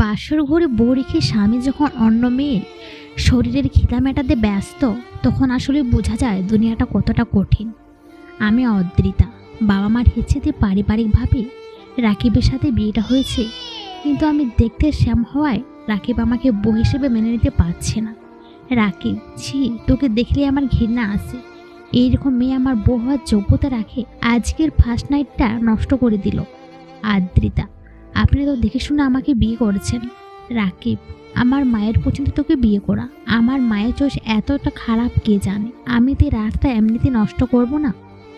বাসর ঘরে বউ রেখে স্বামী যখন অন্য মেয়ের শরীরের খিদা মেটাতে ব্যস্ত, তখন আসলে বোঝা যায় দুনিয়াটা কতটা কঠিন। আমি অদ্রিতা, বাবা মার হেঁচেতে পারিবারিকভাবে রাকিবের সাথে বিয়েটা হয়েছে, কিন্তু আমি দেখতে শ্যাম হওয়ায় রাকিব আমাকে বউ হিসেবে মেনে নিতে পারছে না। রাকিব, ছি, তোকে দেখলে আমার ঘৃণা আসে এইরকম মেয়ে আমার বউ হওয়ার যোগ্যতা রাখে আজকের ফার্স্ট নাইটটা নষ্ট করে দিল। আদ্রিতা আপনি তো দেখে শুনে আমাকে বিয়ে করেছেন। রাকিব, আমার মায়ের পর্যন্ত তোকে বিয়ে করা। আমার মায়ের চোষ এতটা খারাপ কে জানে? আমি তো রাতটা এমনিতে নষ্ট করব না?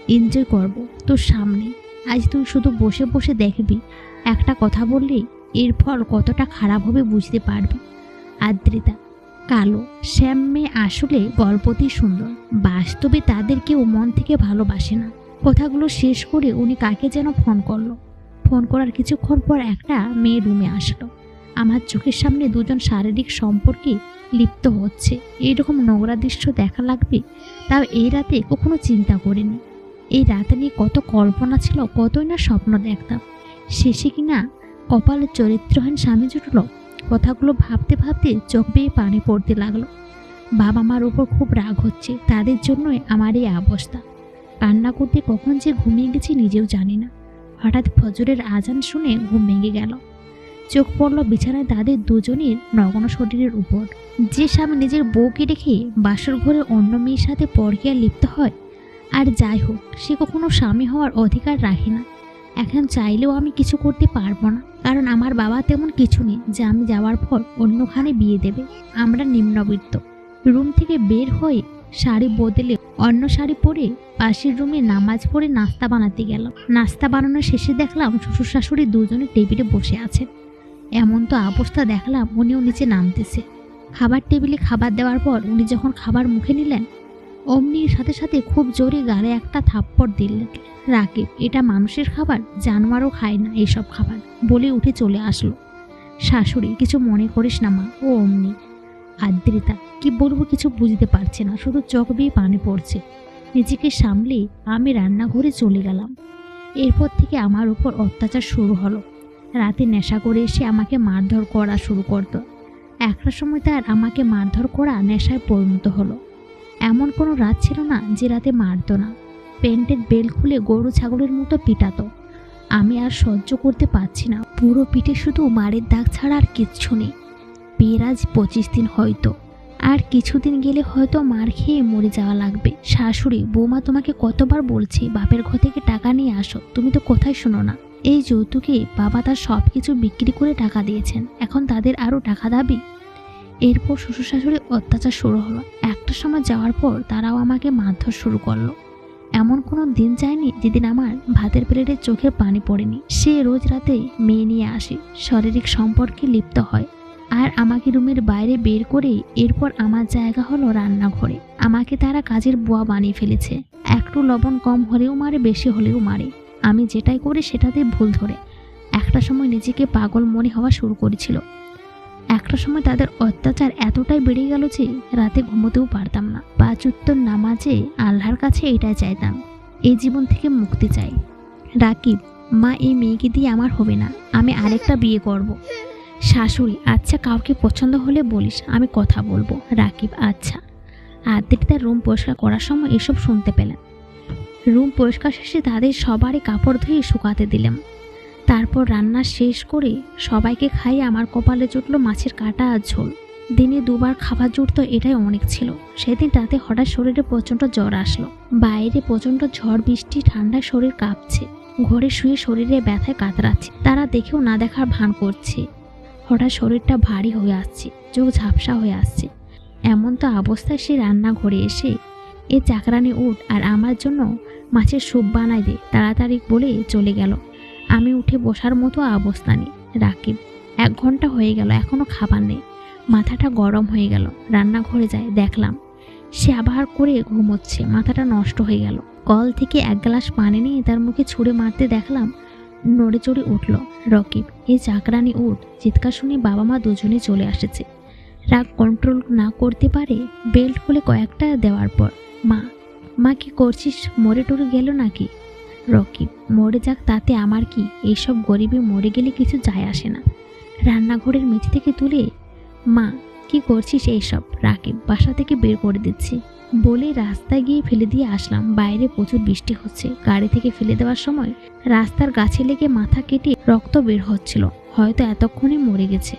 এনজয় করব তোর সামনে। আজ তুই শুধু বসে বসে দেখবি। একটা কথা বললেই এর ফল কতটা খারাপ হবে বুঝতে পারবি। আদ্রিতা, কালো, শ্যাম মেয়ে আসলে গল্পতেই সুন্দর। বাস্তবে তাদের কেউ মন থেকে ভালোবাসে না। কথাগুলো শেষ করে উনি কাকে যেন ফোন করল। ফোন করার কিছুক্ষণ পর একটা মেয়ে রুমে আসলো। আমার চোখের সামনে দুজন শারীরিক সম্পর্কে লিপ্ত হচ্ছে। এইরকম নোংরা দৃশ্য দেখা লাগবে, তাও এই রাতে কখনো চিন্তা করিনি। এই রাতে নিয়ে কত কল্পনা ছিল, কতই না স্বপ্ন দেখতাম। শেষে কিনা কপালের চরিত্রহীন স্বামী জুটলো, কথাগুলো ভাবতে ভাবতে চোখ বেয়ে পানি পড়তে লাগল। বাবা মার উপর খুব রাগ হচ্ছে, তাদের জন্যই আমার এই অবস্থা। কান্না করতে কখন যে ঘুমিয়ে গেছি নিজেও জানি না। হঠাৎ ফজরের আজান শুনে ঘুম ভেঙে গেল। চোখ পড়ল বিছানায় তাদের দুজনের নগ্ন শরীরের উপর। যে স্বামী নিজের বউকে রেখে বাসর ঘরে অন্য মেয়ের সাথে পরকিয়া লিপ্ত হয়, আর যাই হোক, সে কখনো স্বামী হওয়ার অধিকার রাখে না। এখন চাইলেও আমি কিছু করতে পারব না, কারণ আমার বাবা তেমন কিছু নেই যে আমি যাওয়ার পর অন্যখানে বিয়ে দেবে। আমরা নিম্নবিত্ত। রুম থেকে বের হয়ে শাড়ি বদলে অন্য শাড়ি পরে পাশের রুমে নামাজ পড়ে নাস্তা বানাতে গেল। নাস্তা বানানোর শেষে দেখলাম শ্বশুর শাশুড়ি দুজনে টেবিলে বসে আছেন এমন তো অবস্থা দেখলাম উনিও নিচে নামতেছে। খাবার টেবিলে খাবার দেওয়ার পর উনি যখন খাবার মুখে নিলেন, অমনি সাথে সাথে খুব জোরে গালে একটা থাপ্পড় দিলেন রাকিব, এটা মানুষের খাবার, জানোয়ারও খায় না এইসব খাবার বলে উঠে চলে আসলো। শাশুড়ি, কিছু মনে করিস না মা, ও অমনি। আদ্রিতা কি বলব কিছু বুঝতে পারছে না, শুধু চোখ বেয়ে পানি পড়ছে। নিজেকে সামলে আমি রান্নাঘরে চলে গেলাম। এরপর থেকে আমার উপর অত্যাচার শুরু হলো। রাতে নেশা করে এসে আমাকে মারধর করা শুরু করতো। একটা সময় তার আমাকে মারধর করা নেশায় পরিণত হলো। এমন কোনো রাত ছিল না যে রাতে মারতো না। প্যান্টের বেল খুলে গরু ছাগলের মতো পিটাতো। আমি আর সহ্য করতে পারছি না। পুরো পিঠে শুধু মারের দাগ ছাড়া আর কিচ্ছু নেই। বিয়ের আজ পঁচিশ দিন হয়তো। আর কিছুদিন গেলে হয়তো মার খেয়ে মরে যাওয়া লাগবে। শাশুড়ি, বৌমা তোমাকে কতবার বলছে, বাপের ঘর থেকে টাকা নিয়ে আসো, তুমি তো কোথায় শোনো না। এই যৌতুকে বাবা তার সব কিছু বিক্রি করে টাকা দিয়েছেন, এখন তাদের আরও টাকা দাবি? এরপর শ্বশুর শাশুড়ি অত্যাচার শুরু হলো। একটা সময় যাওয়ার পর তারাও আমাকে মারধর শুরু করল। এমন কোনো দিন যায়নি যেদিন আমার ভাতের প্লেটে চোখে পানি পড়েনি। সে রোজ রাতে মেয়ে নিয়ে আসে, শারীরিক সম্পর্কে লিপ্ত হয়। আর আমাকে রুমের বাইরে বের করে এরপর আমার জায়গা হলো রান্নাঘরে। আমাকে তারা কাজের বুয়া বানিয়ে ফেলেছে। একটু লবণ কম হলেও মারে, বেশি হলেও মারে। আমি যেটাই করি সেটাতে ভুল ধরে। একটা সময় নিজেকে পাগল মনে হওয়া শুরু করেছিল। একটা সময় তাদের অত্যাচার এতটাই বেড়ে গেল যে রাতে ঘুমোতেও পারতাম না। পাঁচ উত্তর নামাজে আল্লাহর কাছে এটাই চাইতাম এই জীবন থেকে মুক্তি চাই। রাকিব, মা এই মেয়েকে দিয়ে আমার হবে না, আমি আরেকটা বিয়ে করব। শাশুড়ি আচ্ছা কাউকে পছন্দ হলে বলিস, আমি কথা বলব। রাকিব আচ্ছা। আর্ধেক তার রুম পরিষ্কার করার সময় এসব শুনতে পেলাম রুম পরিষ্কার শেষে তাদের সবারই কাপড় ধুয়ে শুকাতে দিলাম তারপর রান্না শেষ করে সবাইকে খাইয়ে আমার কপালে জুটলো মাছের কাটা আর ঝোল। দিনে দুবার খাবার জুটতো এটাই অনেক ছিল। সেদিন রাতে হঠাৎ শরীরে প্রচণ্ড জ্বর আসলো। বাইরে প্রচণ্ড ঝড়, বৃষ্টি ঠান্ডায় শরীর কাঁপছে। ঘরে শুয়ে শরীরে ব্যথায় কাতরাচ্ছে। তারা দেখেও না দেখার ভান করছে। হঠাৎ শরীরটা ভারী হয়ে আসছে, চোখ ঝাপসা হয়ে আসছে। এমন তো অবস্থায় সে রান্নাঘরে এসে, এ চাকরানি উঠ আর আমার জন্য মাছের স্যুপ বানাই দে। তাড়াতাড়ি বলে চলে গেল। আমি উঠে বসার মতো অবস্থা নেই, রাকিব। এক ঘণ্টা হয়ে গেল এখনও খাবার নেই। মাথাটা গরম হয়ে গেল, রান্নাঘরে যায়, দেখলাম। সে আবার করে ঘুমোচ্ছে, মাথাটা নষ্ট হয়ে গেল। কল থেকে এক গ্লাস পানি নিয়ে তার মুখে ছুঁড়ে মারতে দেখলাম নড়ে চড়ে উঠল। রকিব এ চাকরানি উঠ চিৎকার শুনে বাবা মা দুজনে চলে আসেছে। রাগ কন্ট্রোল না করতে পারে বেল্ট খুলে কয়েকটা দেওয়ার পর, মা মা কি করছিস? মরে টরে গেল নাকি? রকিব, মরে যাক, তাতে আমার কি? এইসব গরিবে মরে গেলে কিছু যায় আসে না। রান্নাঘরের মেঝে থেকে তুলে, মা কি করছিস এইসব? রাকিব, বাসা থেকে বের করে দিচ্ছি। বলে রাস্তায় গিয়ে ফেলে দিয়ে আসলাম। বাইরে প্রচুর বৃষ্টি হচ্ছে। গাড়ি থেকে ফেলে দেওয়ার সময় রাস্তার গাছে লেগে মাথা কেটে রক্ত বের হচ্ছিল। হয়তো এতক্ষণে মরে গেছে।